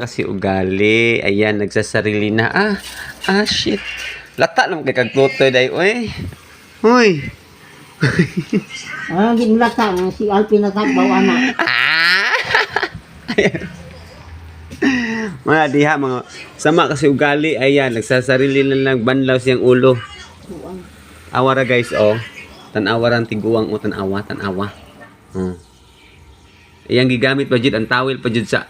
kasi ugali. Ayan, nagsasarili na. Ah, ah, shit. Lata naman kay kagtutoy day, oy. Hoy. Ah, ginlata nga si Alpin na tagbaw ana. Ah! mga diha, mga sama kasi ugali. Ayan, nagsasarili na lang banlaw siyang ulo. Awara guys, oh. Tanawa ran tiguang o tanawa, tanawa. Oh. Iyang gigamit pa jud ang towel pa jud sa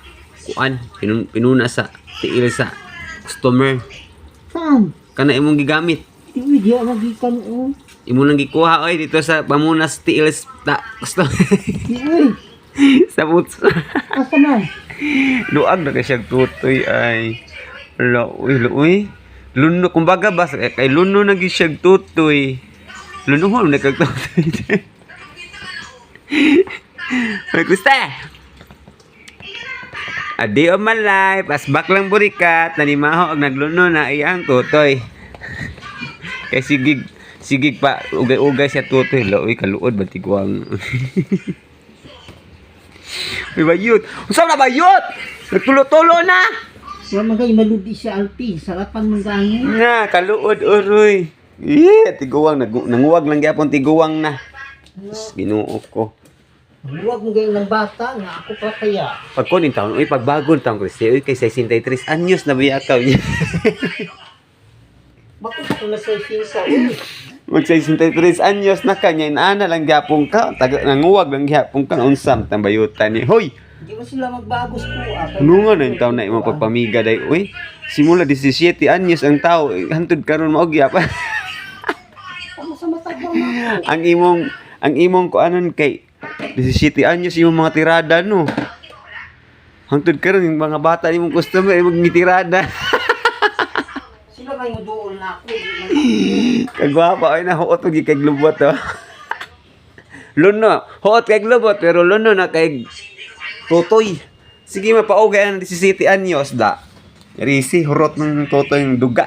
kuan, pinun, pinuna sa tiil sa customer. Saan? Kana imong gigamit. Di video magikan o. Imo lang gikuha oy dito sa pamunas tiil sa customer. Uy. sa boots. Asa man? Luag na kay tutoy ay. Ala, uy, la, uy. Luno, kumbaga ba, kay luno na gyud siyang tutoy. Luno ho, na kag tutoy. Ay, kusta? Adi o malay, pasbak lang burikat, nanimaho og nagluno na iyang tutoy. Kay sigig, sigig pa, ugay-ugay siya tutoy. La, uy, kaluod, batigwang. May bayot. Unsa na bayot? Nagtulo-tulo na. Wa man kay maludi si Alpin. Sarapan mong gani. Na, kaluod uroy. Yeah, tiguwang nag nanguwag lang gyapon tiguwang na. Ginoo ko. Huwag mo ganyan ng bata nga ako pa kaya. Pag ko ning taon, uy pagbagon taon Kristi, uy kay 63 anyos na biyakaw niya. Bakit ako na sa sinsa? Uy. Mag 63 anyos na kanya ana lang gyapon ka. Taga nanguwag lang gyapon ka unsam tang bayutan ni. Hoy, Di ba sila magbagos po? Ah, ano nga na yung taon na imong pagpamiga day, uy. Simula 17 anyos ang tao, hantod karon mao gyapon. Sa matagbaw na ako? ang imong ang imong kuanon kay 17 anyos yung mga tirada no. Hangtod karon yung mga bata nimong customer ay magnitirada. Sila kayo doon na ako. Kagwapa ay na huot og kay lubot to. Luno, huot kay lubot pero luno na kay tutoy. Sige mapaugay ang 17 anyos da. Risi hurot ng tutoy ng duga.